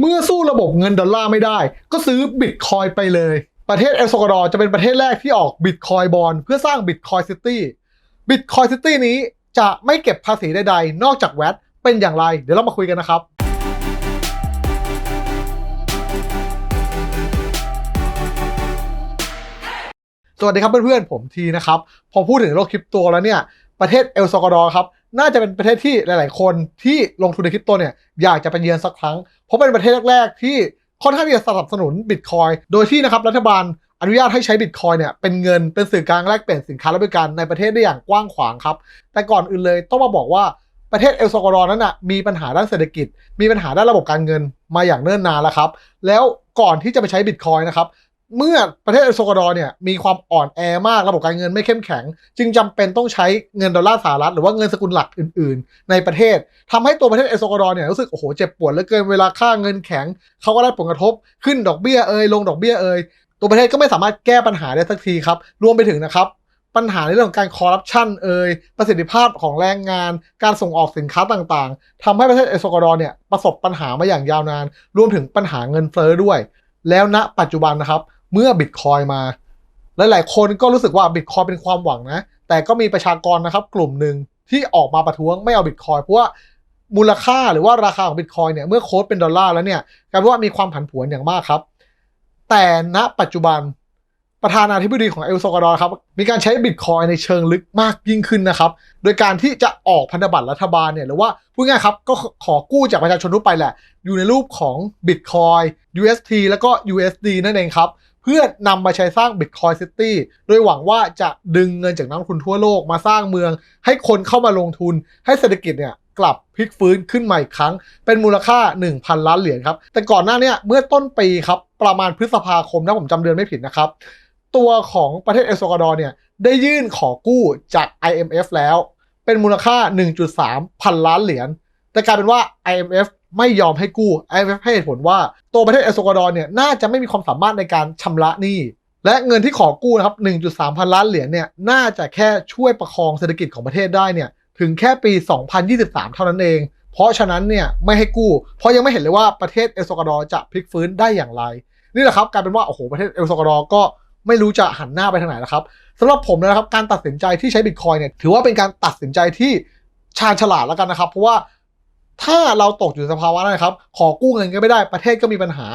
เมื่อสู้ระบบเงินดอลลาร์ไม่ได้ ก็ซื้อบิตคอยไปเลย ประเทศเอลซาวาดอร์จะเป็นประเทศแรกที่ออกบิตคอยบอลเพื่อสร้างบิตคอยซิตี้บิตคอยซิตี้นี้จะไม่เก็บภาษีใดๆ นอกจากแวตเป็นอย่างไร เดี๋ยวเรามาคุยกันนะครับสวัสดีครับเพื่อนๆ ผมทีนะครับ พอพูดถึงโลกคริปโตแล้วเนี่ย ประเทศเอลซาวาดอร์ครับน่าจะเป็นประเทศที่หลาย ๆ คนที่ลงทุนในคริปโตเนี่ยอยากจะไปเยือนสักครั้ง เพราะเป็นประเทศแรก ๆ ที่ค่อนข้างที่จะสนับสนุนบิตคอยโดยที่นะครับรัฐบาลอนุญาตให้ใช้บิตคอยเนี่ยเป็นเงินเป็นสื่อกลางแลกเปลี่ยนสินค้าและบริการในประเทศได้อย่างกว้างขวางครับ แต่ก่อนอื่นเลยต้องมาบอกว่าประเทศเอลซาวาดอร์นั้นนะมีปัญหาด้านเศรษฐกิจ มีปัญหาด้านระบบการเงินมาอย่างเนิ่นนานแล้วครับ แล้วก่อนที่จะไปใช้บิตคอยนะครับ เมื่อประเทศเอลซาวาดอร์เนี่ยมีความอ่อนแอมากระบบการเงินไม่เข้มแข็ง จึงจำเป็นต้องใช้เงินดอลลาร์สหรัฐหรือว่าเงินสกุลหลักอื่น ๆ ในประเทศทำให้ตัวประเทศเอลซาวาดอร์เนี่ยรู้สึกโอ้โหเจ็บปวดเหลือเกินเวลาค่าเงินแข็งเขาก็ได้ผลกระทบขึ้นดอกเบี้ยเอ่ยลงดอกเบี้ยเอ่ยตัวประเทศก็ไม่สามารถแก้ปัญหาได้สักทีครับรวมไปถึงนะครับปัญหาในเรื่องของการคอร์รัปชันเอ่ยประสิทธิภาพของแรงงาน การส่งออกสินค้าต่างๆทำให้ประเทศเอลซาวาดอร์เนี่ยประสบปัญหามาอย่างยาวนาน รวมถึงปัญหาเงินเฟ้อด้วย แล้วณปัจจุบันนะครับ เมื่อบิตคอยมา หลายๆ คนก็รู้สึกว่าบิตคอยเป็นความหวังนะ แต่ก็มีประชากรนะครับกลุ่มหนึ่งที่ออกมาประท้วงไม่เอาบิตคอยเพราะว่ามูลค่าหรือว่าราคาของบิตคอยเนี่ยเมื่อโค้ดเป็นดอลลาร์แล้วเนี่ยกลายเป็นว่ามีความผันผวนอย่างมากครับ แต่ณปัจจุบันประธานาธิบดีของเอลซาวาดอร์ครับมีการใช้บิตคอยในเชิงลึกมากยิ่งขึ้นนะครับ โดยการที่จะออกพันธบัตรรัฐบาลเนี่ยหรือว่าพูดง่ายครับก็ขอกู้จากประชาชนทั่วไปแหละ อยู่ในรูปของ Bitcoin UST แล้วก็ USD นั่นเองครับ เพื่อนำมาใช้สร้าง Bitcoin City โดยหวังว่าจะดึงเงินจากนักลงทุนทั่วโลกมาสร้างเมือง ให้คนเข้ามาลงทุน ให้เศรษฐกิจเนี่ยกลับพลิกฟื้นขึ้นใหม่อีกครั้ง เป็นมูลค่า 1,000 ล้านเหรียญครับ แต่ก่อนหน้านี้เมื่อต้นปีครับ ประมาณพฤษภาคมถ้าผมจำเดือนไม่ผิดนะครับ ตัวของประเทศเอลซาวาดอร์เนี่ยได้ยื่นขอกู้จาก IMF แล้ว เป็นมูลค่า 1.3 พันล้านเหรียญแต่กลายเป็นว่า IMF ไม่ยอมให้กู้ IMF ให้เหตุผลว่าตัวประเทศเอลซาวาดอร์เนี่ยน่าจะไม่มีความสามารถในการชำระหนี้และเงินที่ขอกู้นะครับ 1.3 พันล้านเหรียญเนี่ย น่าจะแค่ช่วยประคองเศรษฐกิจของประเทศได้เนี่ย ถึงแค่ปี 2023 เท่านั้นเอง เพราะฉะนั้นเนี่ยไม่ให้กู้ เพราะยังไม่เห็นเลยว่าประเทศเอลซาวาดอร์จะพลิกฟื้นได้อย่างไร นี่แหละครับกลายเป็นว่า โอ้โห ประเทศเอลซาวาดอร์ก็ไม่รู้จะหันหน้าไปทางไหนนะครับสำหรับผมนะครับ การตัดสินใจที่ใช้บิตคอยเนี่ย ถือว่าเป็นการตัดสินใจที่ชาญฉลาดแล้วกันนะครับ เพราะว่า ถ้าเราตกอยู่สภาวะนั้นครับ ขอกู้เงินก็ไม่ได้ประเทศก็มีปัญหา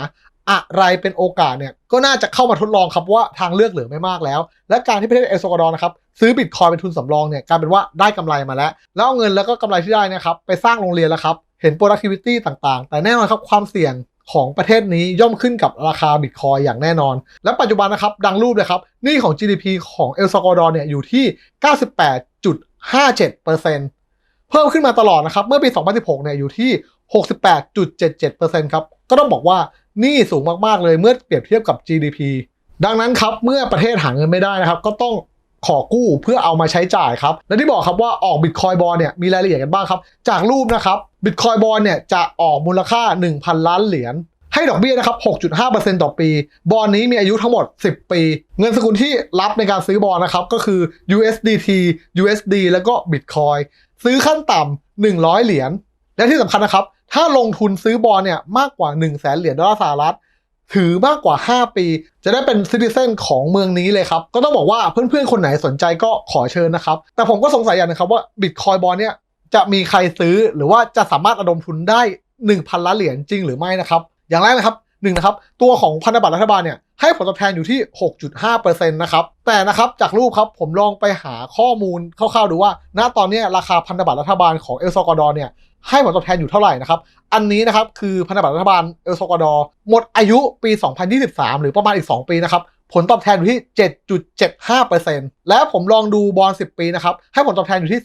อะไรเป็นโอกาสเนี่ยก็น่าจะเข้ามาทดลองครับว่าทางเลือกเหลือไม่มากแล้ว และการที่ประเทศเอลซาวาดอร์นะครับซื้อบิตคอยเป็นทุนสำรองเนี่ยกลายเป็นว่าได้กำไรมาแล้ว แล้วเอาเงินแล้วก็กำไรที่ได้นะครับไปสร้างโรงเรียนแล้วครับเห็น productivity ต่างๆ แต่แน่นอนครับความเสี่ยงของประเทศนี้ย่อมขึ้นกับราคาบิตคอยอย่างแน่นอน และปัจจุบันนะครับ ดังรูปเลยครับหนี่ของ GDP ของเอลซาวาดอร์เนี่ยอยู่ที่ 98.57%เพิ่มขึ้นมาตลอดนะครับ เมื่อปี 2016 เนี่ยอยู่ที่ 68.77%ครับ ก็ต้องบอกว่านี่สูงมากๆเลยเมื่อเปรียบเทียบกับ GDP ดังนั้นครับเมื่อประเทศหาเงินไม่ได้นะครับ ก็ต้องขอกู้เพื่อเอามาใช้จ่ายครับ และที่บอกครับว่าออกบิตคอยบอลเนี่ยมีรายละเอียดกันบ้างครับ จากรูปนะครับบิตคอยบอลเนี่ยจะออกมูลค่า 1,000 ล้านเหรียญให้ดอกเบี้ยนะครับ 6.5%ต่อปี บอลนี้มีอายุทั้งหมด 10 ปี เงินสกุลที่รับในการซื้อบอลนะครับ ก็คือ USDT USD แล้วก็ Bitcoin ซื้อขั้นต่ำ100เหรียญและที่สำคัญนะครับ ถ้าลงทุนซื้อบอลเนี่ยมากกว่า1 0 0 0 0แเหรียญดอลลาร์สหรัฐถือมากกว่า 5 ปี จะได้เป็นซิติเซนของเมืองนี้เลยครับ ก็ต้องบอกว่าเพื่อนๆ คนไหนสนใจก็ขอเชิญนะครับ แต่ผมก็สงสัยอย่างนึงครับว่า Bitcoin บอลเนี่ยจะมีใครซื้อหรือว่าจะสามารถระดมทุนได้ 1,000 ล้านเหรียญจริงหรือไม่นะครับ อย่างแรกนะครับหนึ่งนะครับ ตัวของพันธบัตรรัฐบาลเนี่ย ให้ผลตอบแทนอยู่ที่ 6.5%นะครับ แต่นะครับจากรูปครับผมลองไปหาข้อมูลคร่าวๆดูว่า ณ ตอนนี้ราคาพันธบัตรรัฐบาลของเอลซากวาดอร์เนี่ยให้ผลตอบแทนอยู่เท่าไหร่นะครับ อันนี้นะครับคือพันธบัตรรัฐบาลเอลซากวาดอร์หมดอายุปี 2023 หรือประมาณอีก 2 ปีนะครับผลตอบแทนอยู่ที่ 7.75%และผมลองดูบอล10 ปีนะครับ ให้ผลตอบแทนอยู่ที่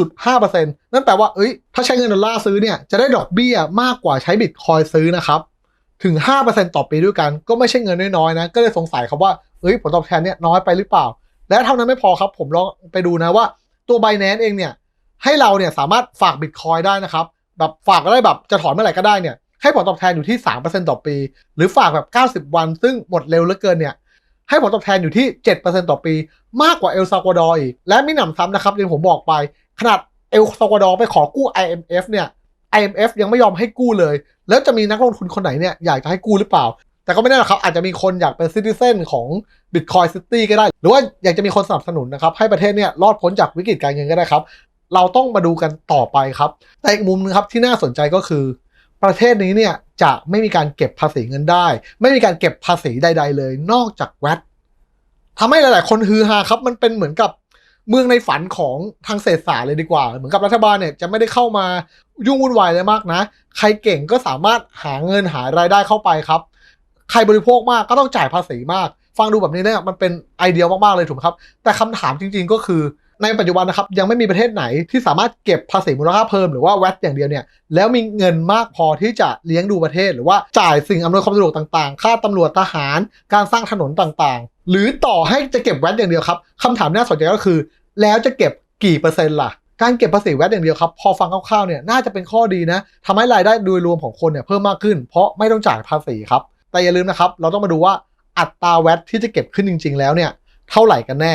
11.5%นั่นแปลว่า เอ้ย ถ้าใช้เงินดอลลาร์ซื้อเนี่ย จะได้ดอกเบี้ยมากกว่าใช้บิตคอยซื้อนะครับ ถึง 5%ต่อปีด้วยกัน ก็ไม่ใช่เงินน้อยๆนะ ก็เลยสงสัยครับว่าเอ้ยผลตอบแทนเนี่ยน้อยไปหรือเปล่า และเท่านั้นไม่พอครับ ผมลองไปดูนะว่าตัว b บ n a n c e เองเนี่ย ให้เราเนี่ยสามารถฝากบิตคอยได้นะครับ แบบฝากก็ได้แบบจะถอนเมื่อไหร่ก็ได้เนี่ย ให้ผลตอบแทนอยู่ที่ 3%ต่อปี หรือฝากแบบ 90 วัน ซึ่งหมดเร็วเหลือเกินเนี่ย ให้ผลตอบแทนอยู่ที่ 7%ต่อปี มากกว่าเอลซาวาดอร์อีก และไม่หนำซ้ำนะครับอย่างผมบอกไป ขนาดเอลซาวาดอร์ไปขอกู้ IMF เนี่ย IMF ยังไม่ยอมให้กู้เลย แล้วจะมีนักลงทุนคนไหนเนี่ยอยากจะให้กู้หรือเปล่า แต่ก็ไม่แน่หรอกครับ อาจจะมีคนอยากเป็นซิติเซนของ Bitcoin City ก็ได้ หรือว่าอยากจะมีคนสนับสนุนนะครับให้ประเทศเนี่ยรอดพ้นจากวิกฤตการเงินก็ได้ครับ เราต้องมาดูกันต่อไปครับ แต่อีกมุมนึงครับที่น่าสนใจก็คือ ประเทศนี้เนี่ยจะไม่มีการเก็บภาษีเงินได้ ไม่มีการเก็บภาษีใด ๆ เลย นอกจากแวดทำให้หลาย ๆ คนฮือฮาครับ มันเป็นเหมือนกับเมืองในฝันของทางเศรษฐศาสตร์เลยดีกว่า เหมือนกับรัฐบาลเนี่ยจะไม่ได้เข้ามา ยุ่งวุ่นวายเลยมากนะ ใครเก่งก็สามารถหาเงินหารายได้เข้าไปครับ ใครบริโภคมากก็ต้องจ่ายภาษีมาก ฟังดูแบบนี้เนี่ยมันเป็นไอเดียมากๆเลยถูกไหมครับ แต่คำถามจริง ๆ ก็คือในปัจจุบันนะครับยังไม่มีประเทศไหนที่สามารถเก็บภาษีมูลค่าเพิ่มหรือว่าแวตอย่างเดียวเนี่ยแล้วมีเงินมากพอที่จะเลี้ยงดูประเทศ หรือว่าจ่ายสิ่งอำนวยความสะดวกต่างๆ ค่าตำรวจทหาร การสร้างถนนต่างๆ หรือต่อให้จะเก็บแวตอย่างเดียวครับคำถามน่าสนใจก็คือ แล้วจะเก็บกี่เปอร์เซ็นต์ล่ะ การเก็บภาษีแวตอย่างเดียวครับ พอฟังคร่าวๆเนี่ยน่าจะเป็นข้อดีนะทำให้รายได้โดยรวมของคนเนี่ยเพิ่มมากขึ้น เพราะไม่ต้องจ่ายภาษีครับ แต่อย่าลืมนะครับ เราต้องมาดูว่าอัตราแวตที่จะเก็บขึ้นจริง ๆ แล้วเนี่ยเท่าไหร่กันแน่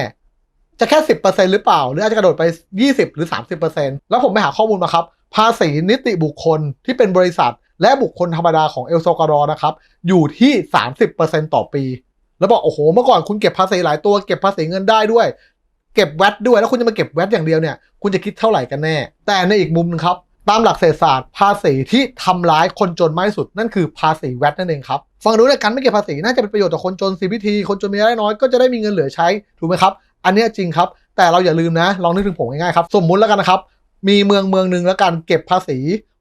จะแค่ 10%หรือเปล่า หรืออาจจะกระโดดไป 20 หรือ 30%แล้วผมไปหาข้อมูลมาครับ ภาษีนิติบุคคลที่เป็นบริษัท และบุคคลธรรมดาของเอลโซกอรอนะครับอยู่ที่ 30%ต่อปีแล้วบอกโอ้โหเมื่อก่อนคุณเก็บภาษีหลายตัวเก็บภาษีเงินได้ด้วย เก็บแวตด้วยแล้วคุณจะมาเก็บแวตอย่างเดียวเนี่ยคุณจะคิดเท่าไหร่กันแน่ แต่ในอีกมุมหนึงครับตามหลักเศรษฐศาสตร์ภาษีที่ทำร้ายคนจนมากที่สุด นั่นคือภาษีแวตนั่นเองครับฟังดูเนี่ยการไม่เก็บภาษีน่าจะเป็นประโยชน์ต่อคนจน CPT คนจนมีรายได้น้อยก็จะได้มีเงินเหลือใช้ถูกไหมครับ อันนี้จริงครับ แต่เราอย่าลืมนะลองนึกถึงผมง่ายๆครับสมมุติแล้วกันนะครับ มีเมืองเมืองหนึ่งแล้วกันเก็บภาษี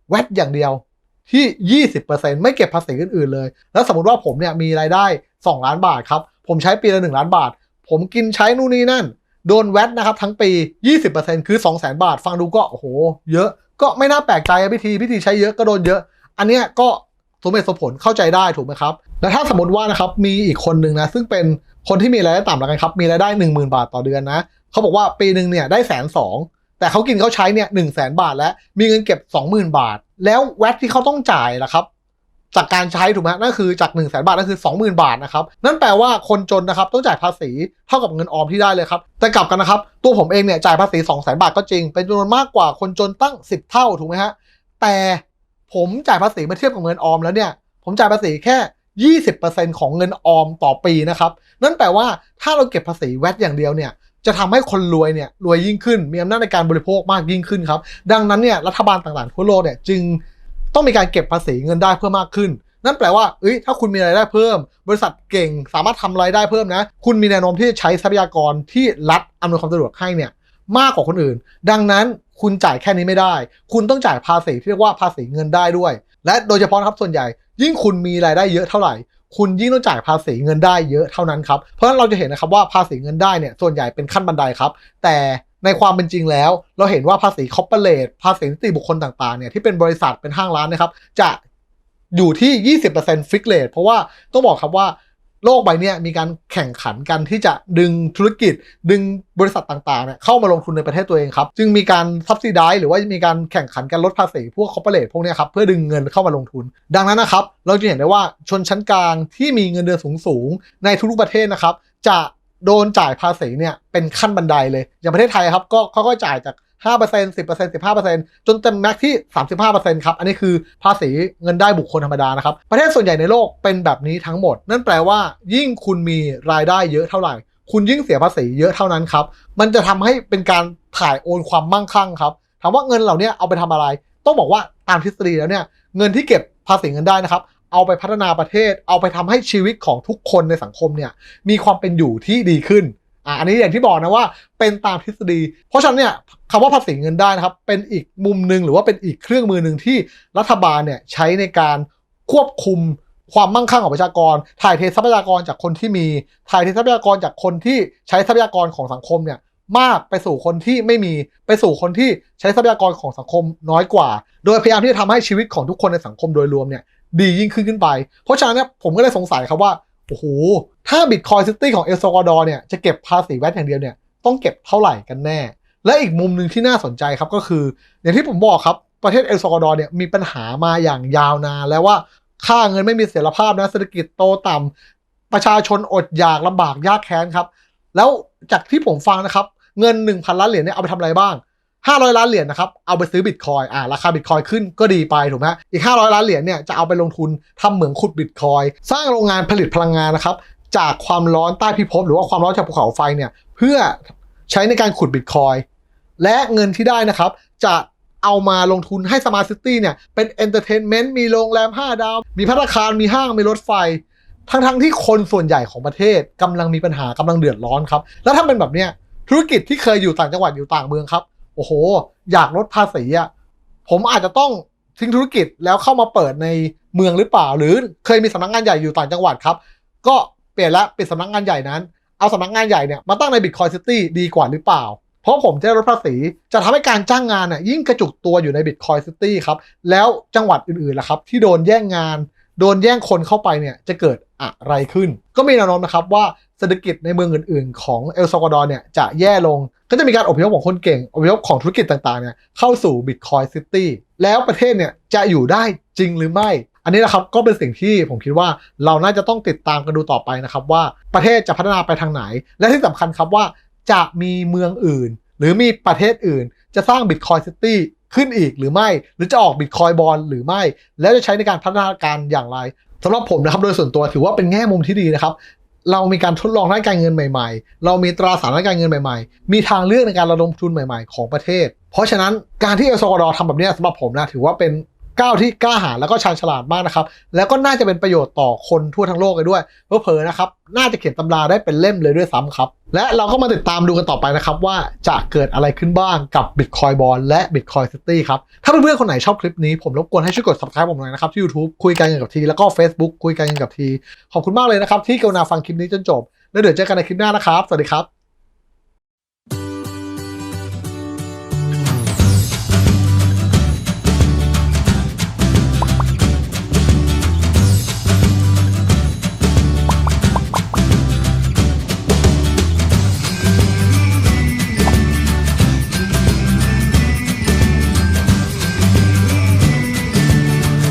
แวตอย่างเดียวที่ 20%ไม่เก็บภาษีอื่นๆเลย แล้วสมมติว่าผมเนี่ยมีรายได้ 2 ล้านบาทครับผมใช้ปีละ1ล้านบาท ผมกินใช้นู่นนี่นั่น โดนแวตนะครับทั้งปี 20%คือ 2 0 0 0 0 0 บาท ฟังดูก็โอ้โห เยอะก็ไม่น่าแปลกใจพิธีพิธีใช้เยอะก็โดนเยอะ อันเนี้ยก็สมเหตุสมผลเข้าใจได้ถูกไหมครับ แล้วถ้าสมมติว่านะครับมีอีกคนหนึ่งนะ ซึ่งเป็นคนที่มีรายได้ต่ำแล้วกันครับ มีรายได้ 10,000 บาทต่อเดือนนะเขาบอกว่าปีหนึ่งเนี่ยได้แสนสองแต่เขากินเขาใช้เนี่ยหนึ่งแสนบาทแล้วมีเงินเก็บ 20,000 บาท แล้วแวตที่เขาต้องจ่ายล่ะครับ จากการใช้ถูกไหมนั่นคือจาก1นึ่งแสนบาทนั่นคือ20,000 บาทนะครับนั่นแปลว่าคนจนนะครับต้องจ่ายภาษีเท่ากับเงินออมที่ได้เลยครับแต่กลับกันนะครับตัวผมเองเนี่ยจ่ายภาษี2 0 0 0 0 0บาทก็จริง เป็นจำนวนมากกว่าคนจนตั้ง 10 เท่าถูกไหมฮะแต่ผมจ่ายภาษีเมื่อเทียบกับเงินออมแล้วเนี่ยผมจ่ายภาษีแค่ 20%ของเงินออมต่อปีนะครับนั่นแปลว่าถ้าเราเก็บภาษีแวตอย่างเดียวเนี่ยจะทำให้คนรวยเนี่ยรวยยิ่งขึ้น มีอำนาจในการบริโภคมากยิ่งขึ้นครับ ดังนั้นเนี่ยรัฐบาลต่างๆทั่วโลกเนี่ยจึง ต้องมีการเก็บภาษีเงินได้เพิ่มมากขึ้น นั่นแปลว่าเอ้ยถ้าคุณมีรายได้เพิ่ม บริษัทเก่งสามารถทำรายได้เพิ่มนะ คุณมีแนวโน้มที่จะใช้ทรัพยากรที่รัฐอำนวยความสะดวกให้เนี่ยมากกว่าคนอื่น ดังนั้นคุณจ่ายแค่นี้ไม่ได้ คุณต้องจ่ายภาษีที่เรียกว่าภาษีเงินได้ด้วย และโดยเฉพาะนะครับส่วนใหญ่ ยิ่งคุณมีรายได้เยอะเท่าไหร่ คุณยิ่งต้องจ่ายภาษีเงินได้เยอะเท่านั้นครับ เพราะฉะนั้นเราจะเห็นนะครับว่าภาษีเงินได้เนี่ยส่วนใหญ่เป็นขั้นบันไดครับ แต่ในความเป็นจริงแล้ว เราเห็นว่าภาษีคอร์ปอเรทภาษีนิติบุคคลต่างๆเนี่ยที่เป็นบริษัทเป็นห้างร้านนะครับ จะอยู่ที่ 20%ฟิกเลทเพราะว่าต้องบอกครับว่าโลกใบนี้มีการแข่งขันกันที่จะดึงธุรกิจ ดึงบริษัทต่างๆเนี่ยเข้ามาลงทุนในประเทศตัวเองครับ จึงมีการซับซิไดหรือว่ามีการแข่งขันกันลดภาษีพวกคอร์ปอเรทพวกนี้ครับ เพื่อดึงเงินเข้ามาลงทุน ดังนั้นนะครับ เราจะเห็นได้ว่าชนชั้นกลางที่มีเงินเดือนสูงๆ ในทุกๆประเทศนะครับ จะ โดนจ่ายภาษีเนี่ยเป็นขั้นบันไดเลย อย่างประเทศไทยครับก็ค่อยๆจ่ายจาก5% 10% 15%จนเต็มแม็กที่ 35%ครับ อันนี้คือภาษีเงินได้บุคคลธรรมดานะครับ ประเทศส่วนใหญ่ในโลกเป็นแบบนี้ทั้งหมด นั่นแปลว่า ยิ่งคุณมีรายได้เยอะเท่าไหร่ คุณยิ่งเสียภาษีเยอะเท่านั้นครับ มันจะทำให้เป็นการถ่ายโอนความมั่งคั่งครับ ถามว่าเงินเหล่านี้เอาไปทำอะไร ต้องบอกว่าตามทฤษฎีแล้วเนี่ย เงินที่เก็บภาษีเงินได้นะครับ เอาไปพัฒนาประเทศ เอาไปทำให้ชีวิตของทุกคนในสังคมเนี่ยมีความเป็นอยู่ที่ดีขึ้นอะอันนี้อย่างที่บอกนะว่าเป็นตามทฤษฎี เพราะฉะนั้นเนี่ยคำว่าภาษีเงินได้นะครับ เป็นอีกมุมหนึ่งหรือว่าเป็นอีกเครื่องมือหนึ่งที่รัฐบาลเนี่ยใช้ในการควบคุมความมั่งคั่งของประชากร ถ่ายเททรัพยากรจากคนที่มี ถ่ายเททรัพยากรจากคนที่ใช้ทรัพยากรของสังคมเนี่ยมากไปสู่คนที่ไม่มี ไปสู่คนที่ใช้ทรัพยากรของสังคมน้อยกว่า โดยพยายามที่จะทำให้ชีวิตของทุกคนในสังคมโดยรวมเนี่ย ดียิ่งขึ้นขึ้นไป เพราะฉะนั้นเนี่ยผมก็เลยสงสัยครับว่า โอ้โห ถ้า Bitcoin City ของเอลซาวาดอร์เนี่ยจะเก็บภาษีแวตอย่างเดียวเนี่ยต้องเก็บเท่าไหร่กันแน่ และอีกมุมหนึ่งที่น่าสนใจครับก็คือ อย่างที่ผมบอกครับประเทศเอลซาวาดอร์เนี่ยมีปัญหามาอย่างยาวนานแล้วว่าค่าเงินไม่มีเสถียรภาพนะเศรษฐกิจโตต่ำประชาชนอดอยากลำบากยากแค้นครับ แล้วจากที่ผมฟังนะครับ เงิน 1,000 ล้านเหรียญเนี่ยเอาไปทำอะไรบ้าง 500 ล้านเหรียญนะครับ เอาไปซื้อบิตคอยอ่าราคาบิตคอยขึ้นก็ดีไปถูกไหมอีก 500 ล้านเหรียญเนี่ยจะเอาไปลงทุนทำเหมืองขุดบิตคอยสร้างโรงงานผลิตพลังงานนะครับจากความร้อนใต้พิภพหรือว่าความร้อนจากภูเขาไฟเนี่ยเพื่อใช้ในการขุดบิตคอยและเงินที่ได้นะครับ จะเอามาลงทุนให้สมาร์ทซิตี้เนี่ยเป็นเอนเตอร์เทนเมนต์มีโรงแรม 5 ดาว มีพัตตาคารมีห้างมีรถไฟ ทั้งๆที่คนส่วนใหญ่ของประเทศกำลังมีปัญหากำลังเดือดร้อนครับ แล้วถ้าเป็นแบบเนี้ยธุรกิจที่เคยอยู่ต่างจังหวัดอยู่ต่างเมืองครับ โอ้โห อยากลดภาษีอะผมอาจจะต้องทิ้งธุรกิจแล้วเข้ามาเปิดในเมืองหรือเปล่า หรือเคยมีสำนักงานใหญ่อยู่ต่างจังหวัดครับ ก็เปลี่ยนละปิดสำนักงานใหญ่นั้น เอาสำนักงานใหญ่เนี่ยมาตั้งใน Bitcoin City ดีกว่าหรือเปล่า เพราะผมจะได้ลดภาษีจะทำให้การจ้างงานน่ะยิ่งกระจุกตัวอยู่ใน Bitcoin City ครับ แล้วจังหวัดอื่นๆล่ะครับ ที่โดนแย่งงาน โดนแย่งคนเข้าไปเนี่ยจะเกิด อะไรขึ้น ก็มีแนวโน้มนะครับว่าเศรษฐกิจในเมืองอื่น ๆ ของเอลซาวาดอร์เนี่ยจะแย่ลง ก็จะมีการอพยพของคนเก่ง อพยพของธุรกิจต่างๆเนี่ยเข้าสู่ Bitcoin City แล้วประเทศเนี่ยจะอยู่ได้จริงหรือไม่ อันนี้นะครับก็เป็นสิ่งที่ผมคิดว่าเราน่าจะต้องติดตามกันดูต่อไปนะครับว่าประเทศจะพัฒนาไปทางไหน และที่สำคัญครับว่าจะมีเมืองอื่น หรือมีประเทศอื่น จะสร้าง Bitcoin City ขึ้นอีกหรือไม่ หรือจะออก Bitcoin Bond หรือไม่ แล้วจะใช้ในการพัฒนาการอย่างไร สำหรับผมนะครับโดยส่วนตัวถือว่าเป็นแง่มุมที่ดีนะครับ เรามีการทดลองด้านการเงินใหม่ ๆ เรามีตราสารด้านการเงินใหม่ๆ มีทางเลือกในการระดมทุนใหม่ ๆ ของประเทศ เพราะฉะนั้นการที่เอลซอกดอร์ทำแบบนี้สำหรับผมนะถือว่าเป็น ก้าวที่กล้าหาญแล้วก็ชาญฉลาดมากนะครับ แล้วก็น่าจะเป็นประโยชน์ต่อคนทั่วทั้งโลกเลยด้วยเผลอๆนะครับ น่าจะเขียนตำราได้เป็นเล่มเลยด้วยซ้ำครับ และเราก็มาติดตามดูกันต่อไปนะครับว่าจะเกิดอะไรขึ้นบ้างกับ Bitcoin b o n และ Bitcoin City ครับ ถ้าเพื่อนๆคนไหนชอบคลิปนี้ผมรบกวนให้ช่วยกด subscribe ผมหน่อยนะครับที่ YouTube คุยกันกับทีแล้วก็ Facebook คุยกันกับทีขอบคุณมากเลยนะครับที่กรุณาฟังคลิปนี้จนจบ แล้วเดี๋ยวเจอกันในคลิปหน้านะครับ สวัสดีครับ